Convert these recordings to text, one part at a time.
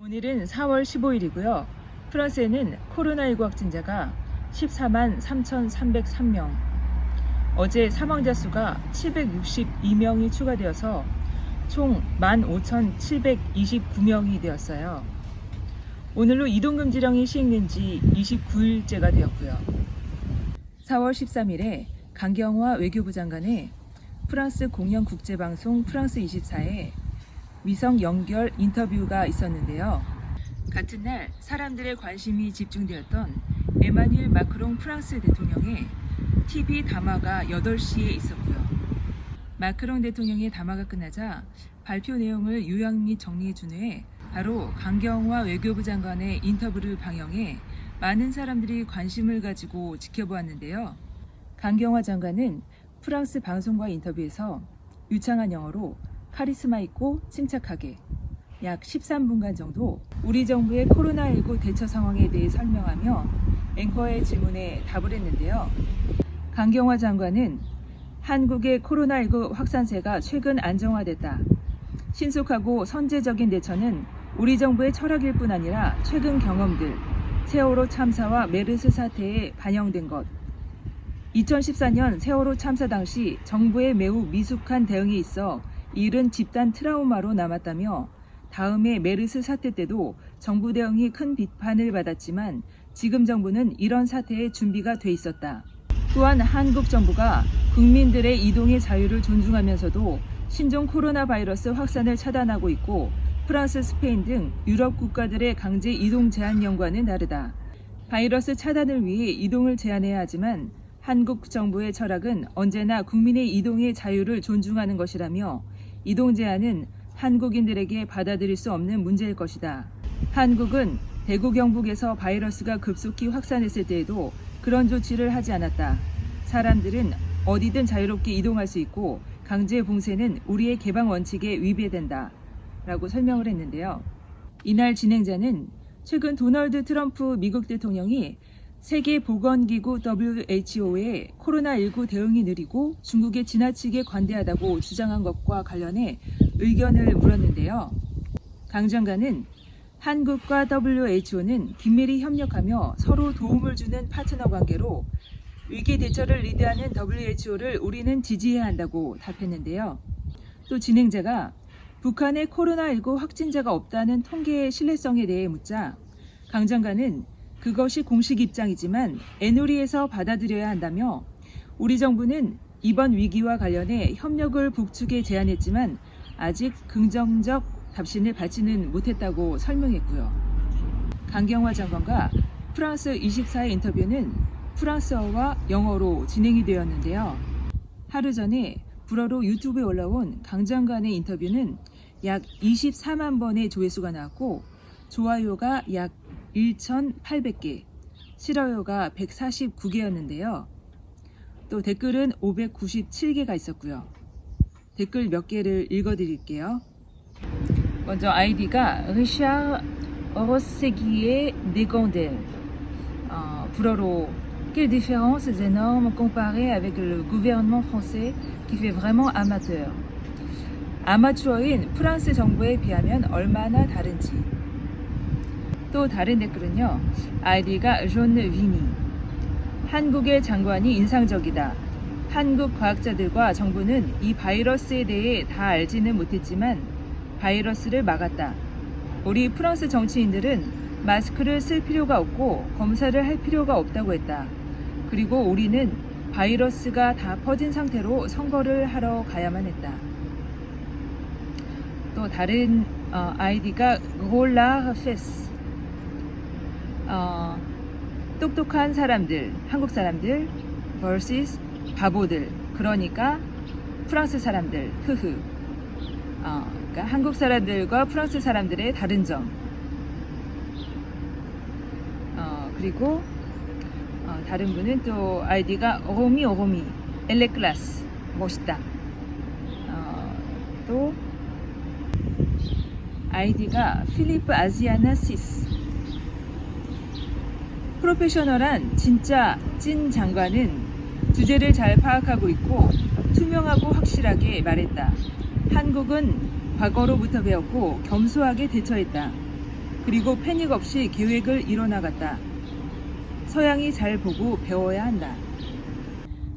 오늘은 4월 15일이고요. 프랑스에는 코로나19 확진자가 14만 3,303명, 어제 사망자 수가 762명이 추가되어서 총 15,729명이 되었어요. 오늘로 이동금지령이 시행된 지 29일째가 되었고요. 4월 13일에 강경화 외교부 장관의 프랑스 공영 국제방송 프랑스 24에 위성 연결 인터뷰가 있었는데요. 같은 날 사람들의 관심이 집중되었던 에마뉴엘 마크롱 프랑스 대통령의 TV 담화가 8시에 있었고요. 마크롱 대통령의 담화가 끝나자 발표 내용을 요약 및 정리해 준 후에 바로 강경화 외교부 장관의 인터뷰를 방영해 많은 사람들이 관심을 가지고 지켜보았는데요. 강경화 장관은 프랑스 방송과 인터뷰에서 유창한 영어로 카리스마 있고 침착하게 약 13분간 정도 우리 정부의 코로나19 대처 상황에 대해 설명하며 앵커의 질문에 답을 했는데요. 강경화 장관은 한국의 코로나19 확산세가 최근 안정화됐다. 신속하고 선제적인 대처는 우리 정부의 철학일 뿐 아니라 최근 경험들, 세월호 참사와 메르스 사태에 반영된 것. 2014년 세월호 참사 당시 정부의 매우 미숙한 대응이 있어 이른 집단 트라우마로 남았다며 다음에 메르스 사태 때도 정부 대응이 큰 비판을 받았지만 지금 정부는 이런 사태에 준비가 돼 있었다. 또한 한국 정부가 국민들의 이동의 자유를 존중하면서도 신종 코로나 바이러스 확산을 차단하고 있고 프랑스, 스페인 등 유럽 국가들의 강제 이동 제한령과는 다르다. 바이러스 차단을 위해 이동을 제한해야 하지만 한국 정부의 철학은 언제나 국민의 이동의 자유를 존중하는 것이라며 이동 제한은 한국인들에게 받아들일 수 없는 문제일 것이다. 한국은 대구 경북에서 바이러스가 급속히 확산했을 때에도 그런 조치를 하지 않았다. 사람들은 어디든 자유롭게 이동할 수 있고 강제 봉쇄는 우리의 개방 원칙에 위배된다. 라고 설명을 했는데요. 이날 진행자는 최근 도널드 트럼프 미국 대통령이 세계보건기구 WHO의 코로나19 대응이 느리고 중국에 지나치게 관대하다고 주장한 것과 관련해 의견을 물었는데요. 강 장관은 한국과 WHO는 긴밀히 협력하며 서로 도움을 주는 파트너 관계로 위기 대처를 리드하는 WHO를 우리는 지지해야 한다고 답했는데요. 또 진행자가 북한에 코로나19 확진자가 없다는 통계의 신뢰성에 대해 묻자 강 장관은 그것이 공식 입장이지만 애누리에서 받아들여야 한다며 우리 정부는 이번 위기와 관련해 협력을 북측에 제안했지만 아직 긍정적 답신을 받지는 못했다고 설명했고요. 강경화 장관과 프랑스 24의 인터뷰는 프랑스어와 영어로 진행이 되었는데요. 하루 전에 불어로 유튜브에 올라온 강 장관의 인터뷰는 약 24만 번의 조회수가 나왔고 좋아요가 약 1,800개, 싫어요가 149개였는데요. 또 댓글은 597개가 있었고요. 댓글 몇 개를 읽어드릴게요. 먼저 아이디가 리샤 어로세기의 네건델 어, 불어로 Quelle différence énorme comparée avec le gouvernement français qui fait vraiment amateur. 아마추어인 프랑스 정부에 비하면 얼마나 다른지. 또 다른 댓글은요. 아이디가 존 위니. 한국의 장관이 인상적이다. 한국 과학자들과 정부는 이 바이러스에 대해 다 알지는 못했지만 바이러스를 막았다. 우리 프랑스 정치인들은 마스크를 쓸 필요가 없고 검사를 할 필요가 없다고 했다. 그리고 우리는 바이러스가 다 퍼진 상태로 선거를 하러 가야만 했다. 또 다른 어, 아이디가 골라 페스. 어, 똑똑한 사람들, 한국 사람들 vs 바보들. 그러니까 프랑스 사람들. 흐흐. 어, 그러니까 한국 사람들과 프랑스 사람들의 다른 점. 어, 그리고 어, 다른 분은 또 아이디가 오호미 오호미 엘레클라스 멋있다. 어, 또 아이디가 필리프 아지아나 시스 프로페셔널한 진짜 찐 장관은 주제를 잘 파악하고 있고 투명하고 확실하게 말했다. 한국은 과거로부터 배웠고 겸손하게 대처했다. 그리고 패닉 없이 계획을 이뤄나갔다. 서양이 잘 보고 배워야 한다.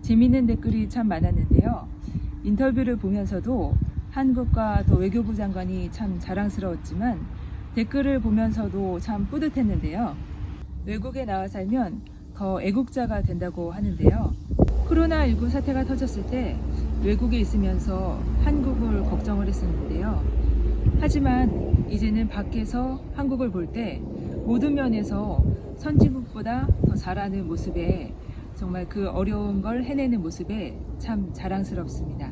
재미있는 댓글이 참 많았는데요. 인터뷰를 보면서도 한국과 또 외교부 장관이 참 자랑스러웠지만 댓글을 보면서도 참 뿌듯했는데요. 외국에 나와 살면 더 애국자가 된다고 하는데요. 코로나19 사태가 터졌을 때 외국에 있으면서 한국을 걱정을 했었는데요. 하지만 이제는 밖에서 한국을 볼 때 모든 면에서 선진국보다 더 잘하는 모습에 정말 그 어려운 걸 해내는 모습에 참 자랑스럽습니다.